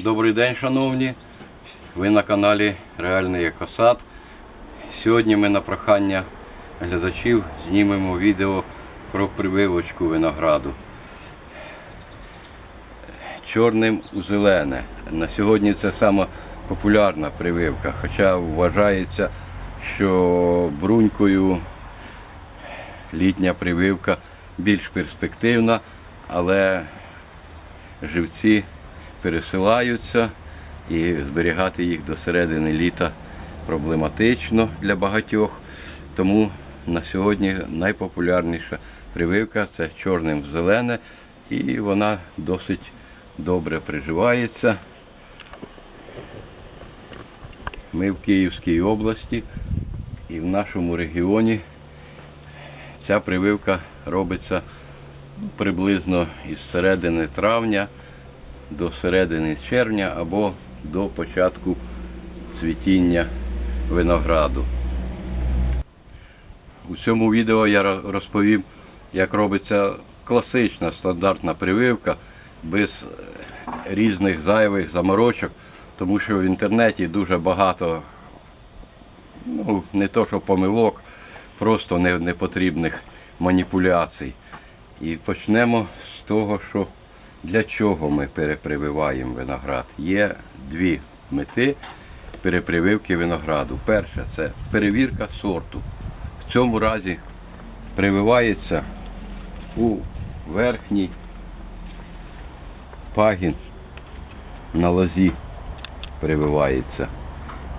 Добрий день, шановні. Ви на каналі Реальний Екосад. Сьогодні ми на прохання глядачів знімемо відео про прививочку винограду. Чорним у зелене. На сьогодні це сама популярна прививка, хоча вважається, що брунькою літня прививка більш перспективна, але живці пересилаються і зберігати їх до середини літа проблематично для багатьох. Тому на сьогодні найпопулярніша прививка це чорним в зелене, і вона досить добре приживається. Ми в Київській області і в нашому регіоні ця прививка робиться приблизно із середини травня до середини червня або до початку цвітіння винограду. У цьому відео я розповім, як робиться класична стандартна прививка без е, різних зайвих заморочок, тому що в інтернеті дуже багато ну, не то що помилок, просто непотрібних маніпуляцій. І почнемо з того, що для чого ми перепрививаємо виноград. Є дві мети перепрививки винограду. Перше це перевірка сорту. В цьому разі прививається у верхній пагін на лозі прививається.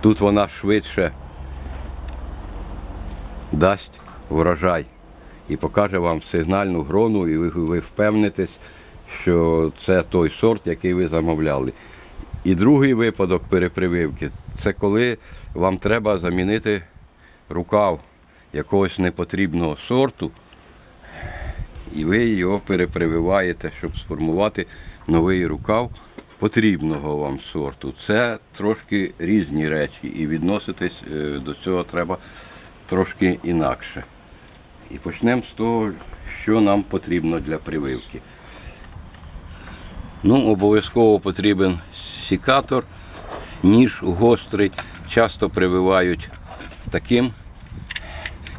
Тут вона швидше дасть врожай і покаже вам сигнальну грону, і ви впевнитесь, що це той сорт, який ви замовляли. І другий випадок перепрививки це коли вам треба замінити рукав якогось непотрібного сорту, і ви його перепрививаєте, щоб сформувати новий рукав потрібного вам сорту. Це трошки різні речі, і відноситись е, до цього треба трошки інакше. І почнемо з того, що нам потрібно для прививки. Ну, обов'язково потрібен сікатор, ніж гострий. Часто прививають таким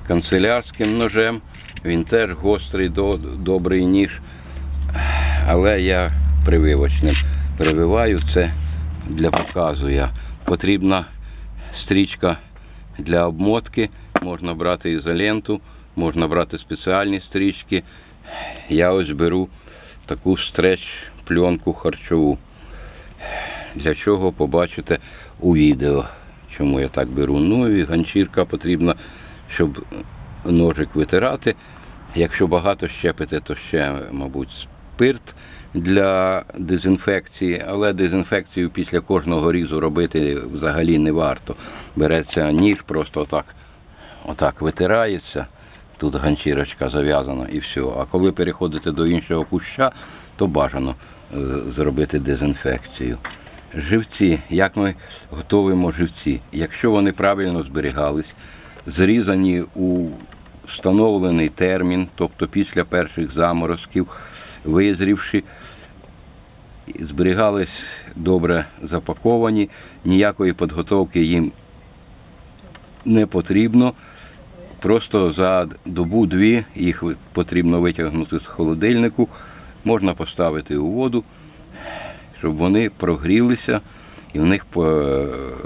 канцелярським ножем. Він теж гострий, добрий ніж. Але я прививочним прививаю це для показу. Я. Потрібна стрічка для обмотки. Можна брати ізоленту, можна брати спеціальні стрічки. Я ось беру таку стреч пленку харчову. Для чого побачите у відео. Чому я так беру? Ну ганчірка потрібна, щоб ножик витирати. Якщо багато щепите, то ще, мабуть, спирт для дезінфекції, але дезінфекцію після кожного різу робити взагалі не варто. Береться ніж, просто отак, отак витирається. Тут ганчірочка зав'язана і все. А коли переходите до іншого куща, то бажано е, зробити дезінфекцію. Живці, як ми готуємо живці? Якщо вони правильно зберігались, зрізані у встановлений термін, тобто після перших заморозків, визрівши, зберігались добре запаковані, ніякої підготовки їм не потрібно. Просто за добу-дві їх потрібно витягнути з холодильнику, можна поставити у воду, щоб вони прогрілися і в них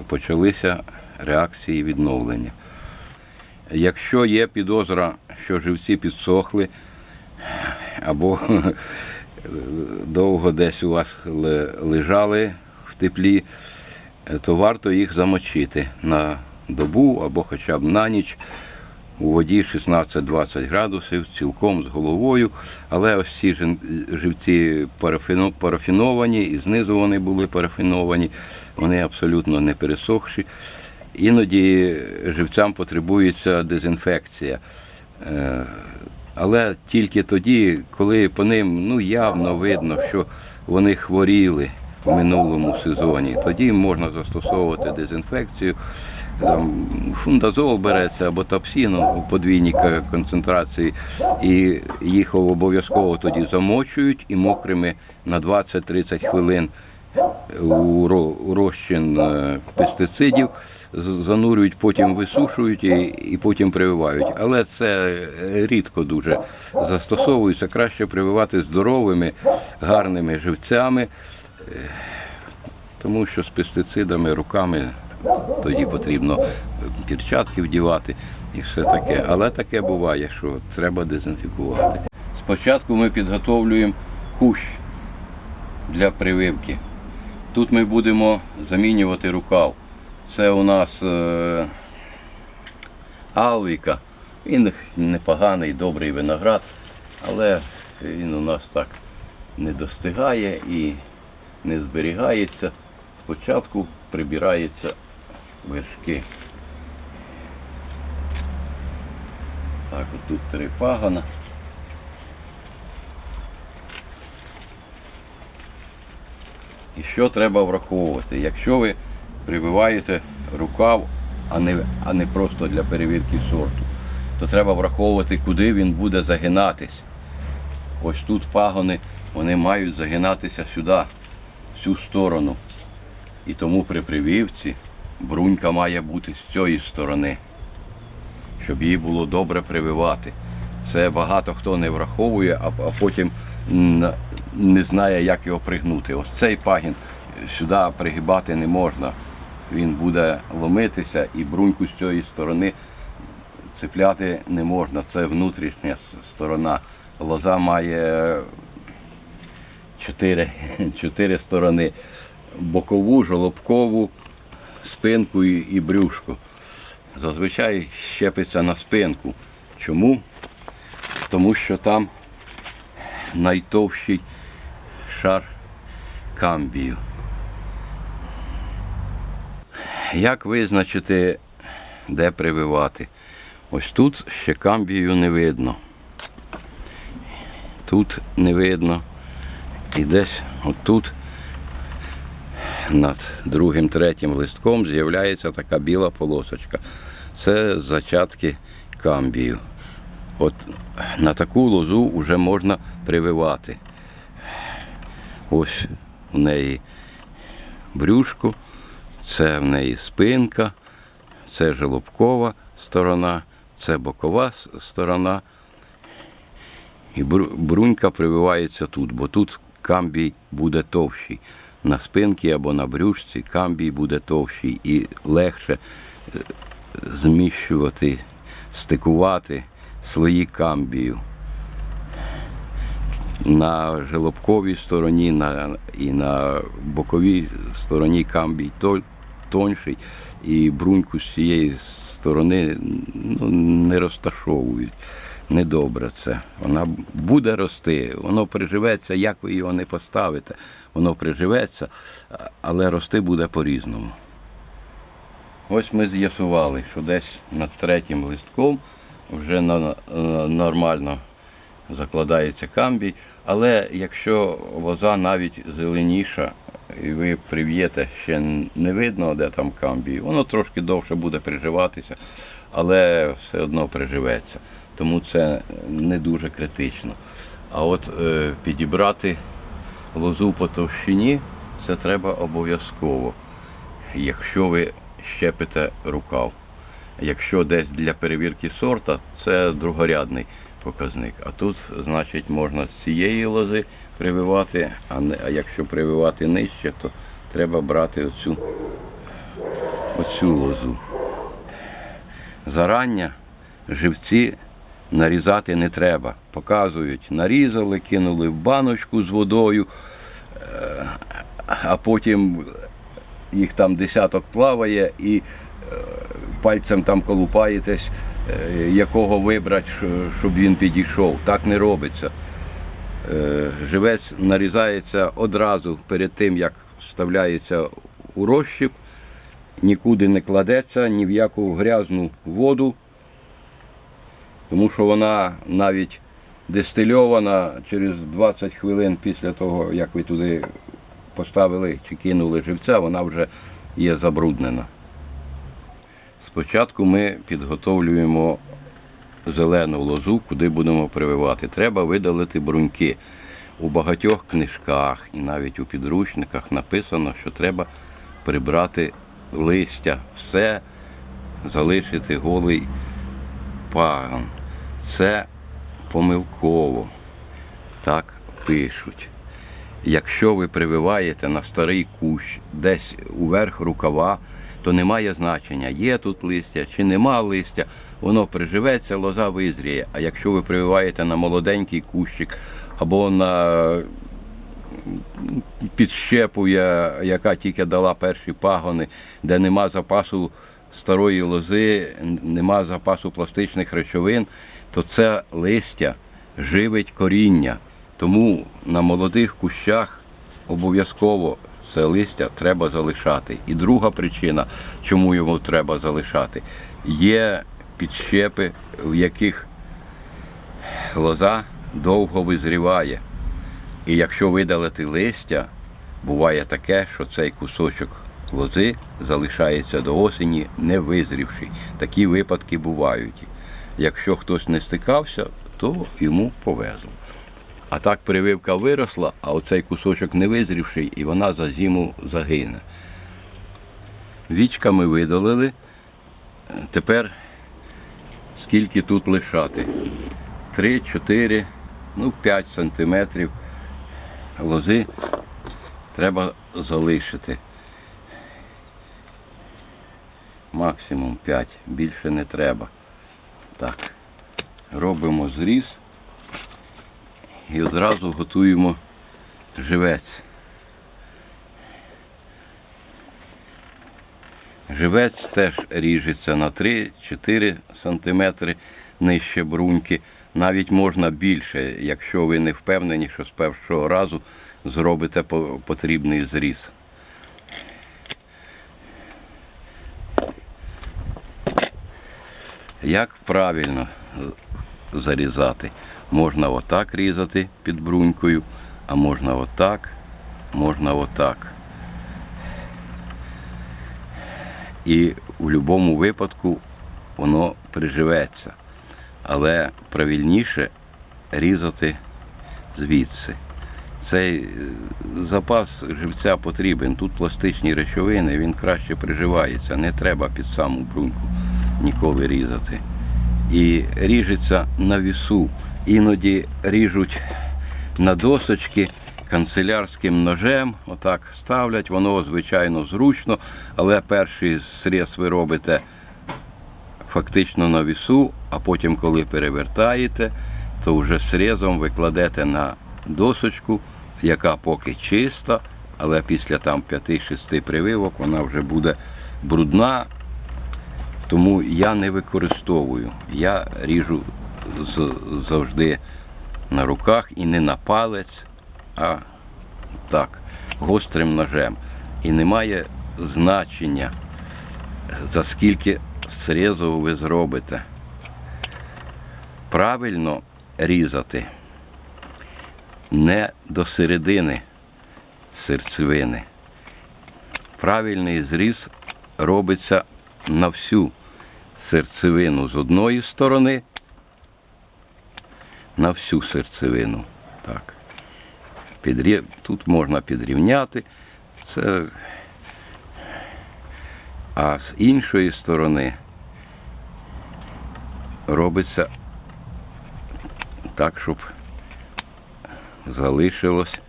почалися реакції відновлення. Якщо є підозра, що живці підсохли, або довго десь у вас лежали в теплі, то варто їх замочити на добу або хоча б на ніч у воді 16-20 градусів, цілком з головою. Але ось ці живці парафіновані, і знизу вони були парафіновані, вони абсолютно не пересохші. Іноді живцям потребується дезінфекція. Е, Але тільки тоді, коли по ним ну, явно видно, що вони хворіли в минулому сезоні, тоді можна застосовувати дезінфекцію. Там фундазол береться або тапсін у подвійній концентрації, і їх обов'язково тоді замочують і мокрими на 20-30 хвилин у розчин е, пестицидів, занурюють, потім висушують і, і потім прививають. Але це рідко дуже застосовується. Краще прививати здоровими, гарними живцями, е, тому що з пестицидами руками тоді потрібно перчатки вдівати і все таке. Але таке буває, що треба дезінфікувати. Спочатку ми підготовлюємо кущ для прививки. Тут ми будемо замінювати рукав. Це у нас е, алвіка. Він непоганий, добрий виноград, але він у нас так не достигає і не зберігається. Спочатку прибираються вершки. Так, от тут три пагона. І що треба враховувати? Якщо ви прививаєте рукав, а не, а не просто для перевірки сорту, то треба враховувати, куди він буде загинатись. Ось тут пагони, вони мають загинатися сюди, в цю сторону. І тому при прививці брунька має бути з цієї сторони, щоб її було добре прививати. Це багато хто не враховує, а, потім не знає, як його пригнути. Ось цей пагін сюди пригибати не можна. Він буде ломитися і бруньку з цієї сторони цепляти не можна. Це внутрішня сторона. Лоза має чотири, чотири сторони. Бокову, жолобкову, спинку і, брюшко. Зазвичай щепиться на спинку. Чому? Тому що там найтовщий шар камбію. Як визначити, де прививати? Ось тут ще камбію не видно. Тут не видно. І десь отут над другим, третім листком з'являється така біла полосочка. Це зачатки камбію. От на таку лозу вже можна прививати. Ось у неї брюшко, це в неї спинка, це желобкова сторона, це бокова сторона. І брунька прививається тут, бо тут камбій буде товщий. На спинці або на брюшці камбій буде товщий і легше е, зміщувати, стикувати слої камбію. На желобковій стороні на, і на боковій стороні камбій тонший, і бруньку з цієї сторони ну, не розташовують. Недобре це. Вона буде рости, воно приживеться, як ви його не поставите, воно приживеться, але рости буде по-різному. Ось ми з'ясували, що десь над третім листком вже нормально закладається камбій, але якщо лоза навіть зеленіша, і ви прив'єте, ще не видно, де там камбій, воно трошки довше буде приживатися, але все одно приживеться. Тому це не дуже критично. А от е, підібрати лозу по товщині, це треба обов'язково, якщо ви щепите рукав. Якщо десь для перевірки сорта, це другорядний показник. А тут, значить, можна з цієї лози прививати, а, не, а якщо прививати нижче, то треба брати оцю, оцю лозу. Зарання живці нарізати не треба. Показують, нарізали, кинули в баночку з водою, е, а потім їх там десяток плаває і е, пальцем там колупаєтесь, е, якого вибрати, щоб він підійшов. Так не робиться. Живець нарізається одразу перед тим, як вставляється у розщіп, нікуди не кладеться, ні в яку грязну воду, тому що вона навіть дистильована через 20 хвилин після того, як ви туди поставили чи кинули живця, вона вже є забруднена. Спочатку ми підготовлюємо зелену лозу, куди будемо прививати. Треба видалити бруньки. у багатьох книжках і навіть у підручниках написано, що треба прибрати листя, все залишити голий пагон. Це помилково. Так пишуть. Якщо ви прививаєте на старий кущ десь уверх рукава, то немає значення, є тут листя чи нема листя, воно приживеться, лоза визріє. А якщо ви прививаєте на молоденький кущик або на підщепу, яка тільки дала перші пагони, де нема запасу старої лози, нема запасу пластичних речовин, то це листя живить коріння. Тому на молодих кущах обов'язково це листя треба залишати. І друга причина, чому його треба залишати, є підщепи, в яких лоза довго визріває. І якщо видалити листя, буває таке, що цей кусочок лози залишається до осені не визрівший. Такі випадки бувають. Якщо хтось не стикався, то йому повезло. А так прививка виросла, а оцей кусочок не визрівший, і вона за зиму загине. Вічка ми видалили. Тепер скільки тут лишати? 3, 4, ну 5 сантиметрів лози треба залишити. Максимум 5, більше не треба. Так, робимо зріз і одразу готуємо живець. Живець теж ріжеться на 3-4 см нижче бруньки. Навіть можна більше, якщо ви не впевнені, що з першого разу зробите потрібний зріз. Як правильно зарізати? Можна отак різати під брунькою, а можна отак, можна отак. І у будь-якому випадку воно приживеться. Але правильніше різати звідси. Цей е, запас живця потрібен. Тут пластичні речовини, він краще приживається. Не треба під саму бруньку ніколи різати. І ріжеться на вісу. Іноді ріжуть на досочки канцелярським ножем, отак ставлять, воно звичайно зручно, але перший сріз ви робите фактично на вісу, а потім, коли перевертаєте, то вже срізом ви кладете на досочку, яка поки чиста, але після там 5-6 прививок вона вже буде брудна. Тому я не використовую. Я ріжу завжди на руках і не на палець, а так, гострим ножем. І немає значення, за скільки срізу ви зробите. Правильно різати не до середини серцевини. Правильний зріз робиться на всю серцевину з одної сторони, на всю серцевину. Так. Підрі... Тут можна підрівняти. Це... А з іншої сторони робиться так, щоб залишилось.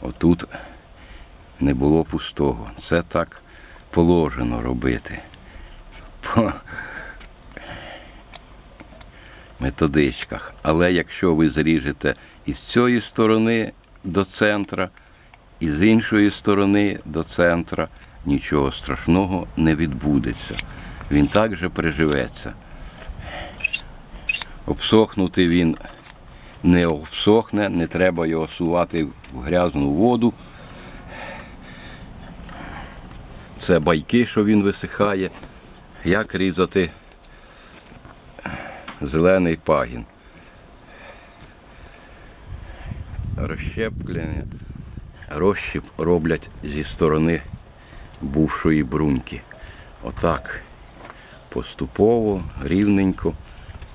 Отут не було пустого. Це так положено робити. По методичках. Але якщо ви зріжете із цієї сторони до центра, і з іншої сторони до центра, нічого страшного не відбудеться. Він так же приживеться. Обсохнути він не обсохне, не треба його сувати в грязну воду. Це байки, що він висихає. Як різати зелений пагін. Розщеплення, розщіп роблять зі сторони бувшої бруньки. Отак поступово, рівненько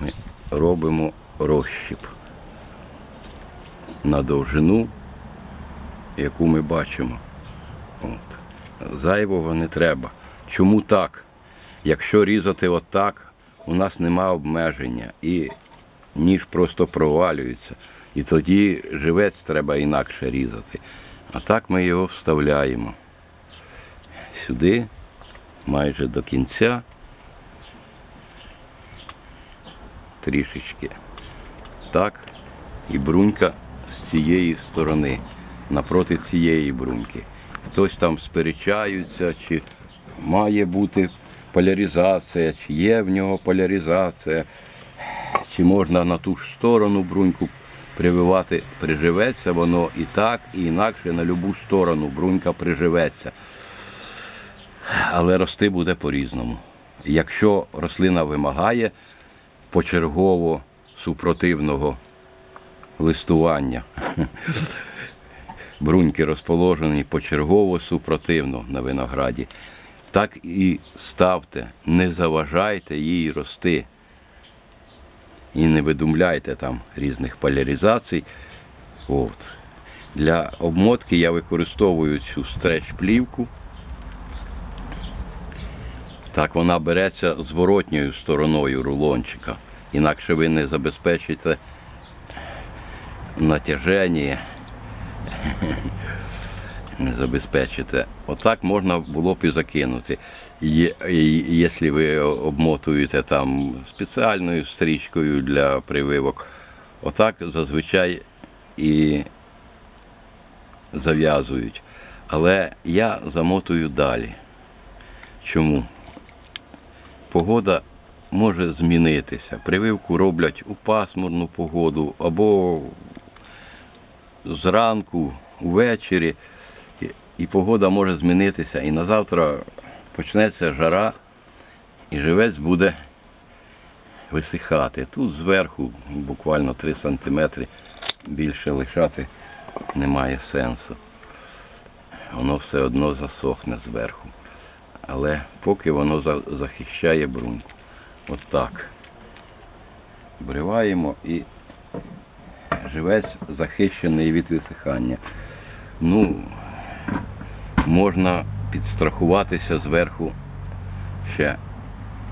ми робимо розщіп. на довжину, яку ми бачимо. Зайвого не треба. Чому так? Якщо різати отак, у нас нема обмеження і ніж просто провалюється. І тоді живець треба інакше різати. А так ми його вставляємо сюди, майже до кінця. Трішечки. Так. І брунька з цієї сторони, напроти цієї бруньки. Хтось там сперечаються, чи має бути поляризація, чи є в нього поляризація, чи можна на ту ж сторону бруньку прививати, приживеться воно і так, і інакше на любу сторону брунька приживеться. Але рости буде по-різному. Якщо рослина вимагає почергово супротивного листування, бруньки розположені почергово супротивно на винограді, так і ставте, не заважайте їй рости. І не видумляйте там різних поляризацій. От. Для обмотки я використовую цю стреч-плівку. Так вона береться зворотньою стороною рулончика. Інакше ви не забезпечите натяження. Не забезпечите. Отак можна було б і закинути. Якщо ви обмотуєте там спеціальною стрічкою для прививок, отак зазвичай і зав'язують. Але я замотую далі. Чому? Погода може змінитися. Прививку роблять у пасмурну погоду або зранку, ввечері. І- погода може змінитися. І на завтра почнеться жара, і живець буде висихати. Тут зверху буквально 3 см більше лишати немає сенсу. Воно все одно засохне зверху. Але поки воно захищає бруньку. От. Бриваємо і живець захищений від висихання. Ну, можна підстрахуватися зверху ще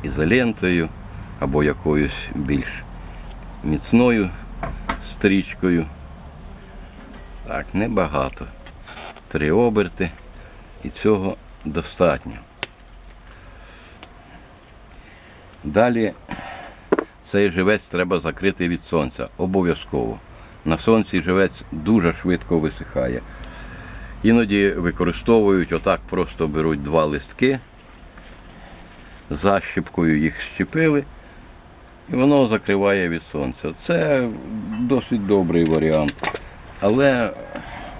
ізолентою або якоюсь більш міцною стрічкою. Так, небагато. Три оберти і цього достатньо. Далі цей живець треба закрити від сонця. Обов'язково. На сонці живець дуже швидко висихає. Іноді використовують, отак просто беруть два листки, защіпкою їх щепили, і воно закриває від сонця. Це досить добрий варіант. Але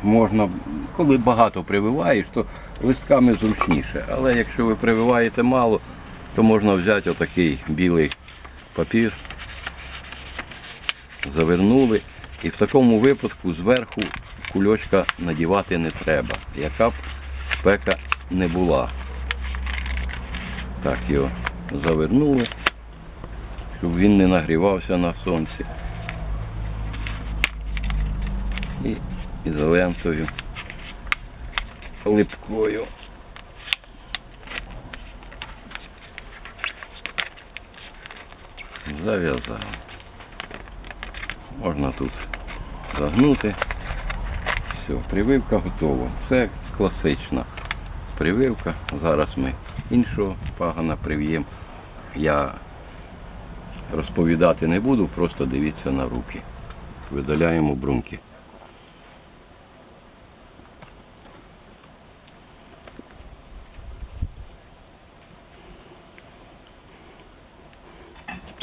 можна, коли багато прививаєш, то листками зручніше. Але якщо ви прививаєте мало, то можна взяти отакий білий папір, завернули. І в такому випадку зверху кульочка надівати не треба, яка б спека не була. Так його завернули, щоб він не нагрівався на сонці. І ізолентою липкою. Зав'язав. Можна тут загнути. Все, прививка готова. Це класична прививка. Зараз ми іншого пагана прив'ємо. Я розповідати не буду, просто дивіться на руки. Видаляємо брунки.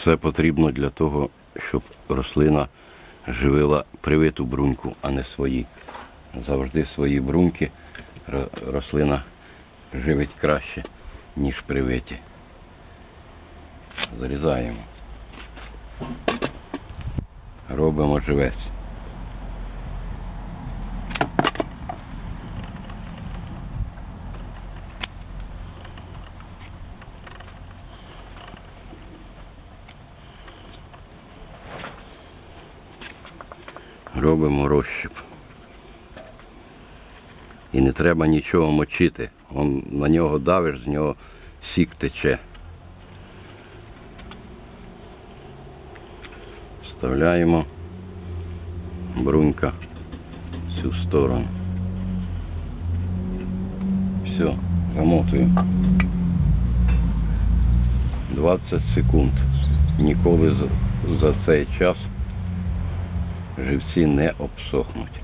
Це потрібно для того, щоб рослина живила привиту бруньку, а не свої. Завжди свої бруньки рослина живить краще, ніж привиті. Зарізаємо. Робимо живець. Робимо розщіп. І не треба нічого мочити. Он на нього давиш, з нього сік тече. Вставляємо брунька в цю сторону. Все, замотуємо. 20 секунд. Ніколи за, за цей час живці не обсохнуть.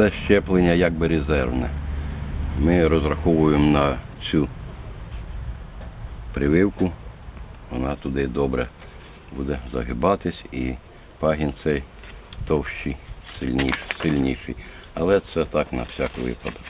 Це щеплення якби резервне. Ми розраховуємо на цю прививку. Вона туди добре буде загибатись і пагін цей товщий, сильніший, сильніший. Але це так на всяк випадок.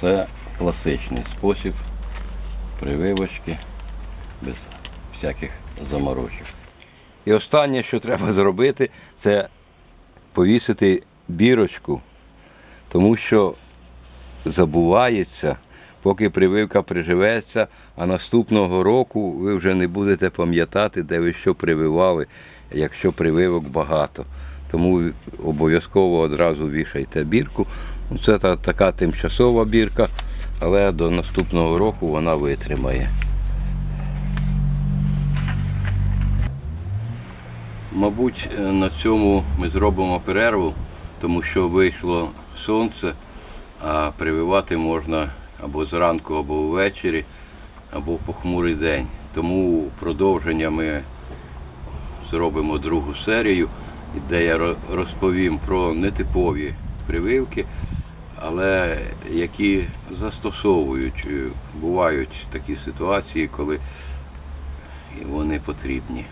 Це класичний спосіб прививочки без всяких заморочок. І останнє, що треба зробити, це повісити бірочку, тому що забувається, поки прививка приживеться, а наступного року ви вже не будете пам'ятати, де ви що прививали, якщо прививок багато. Тому обов'язково одразу вішайте бірку. Ну, Це та- така тимчасова бірка, але до наступного року вона витримає. Мабуть, е, на цьому ми зробимо перерву, тому що вийшло сонце, а прививати можна або зранку, або ввечері, або в похмурий день. Тому продовження ми зробимо другу серію, де я розповім про нетипові прививки, але які застосовують. Е, Бувають такі ситуації, коли вони потрібні.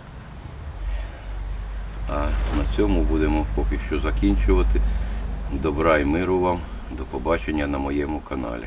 А на цьому будемо поки що закінчувати. Добра і миру вам. До побачення на моєму каналі.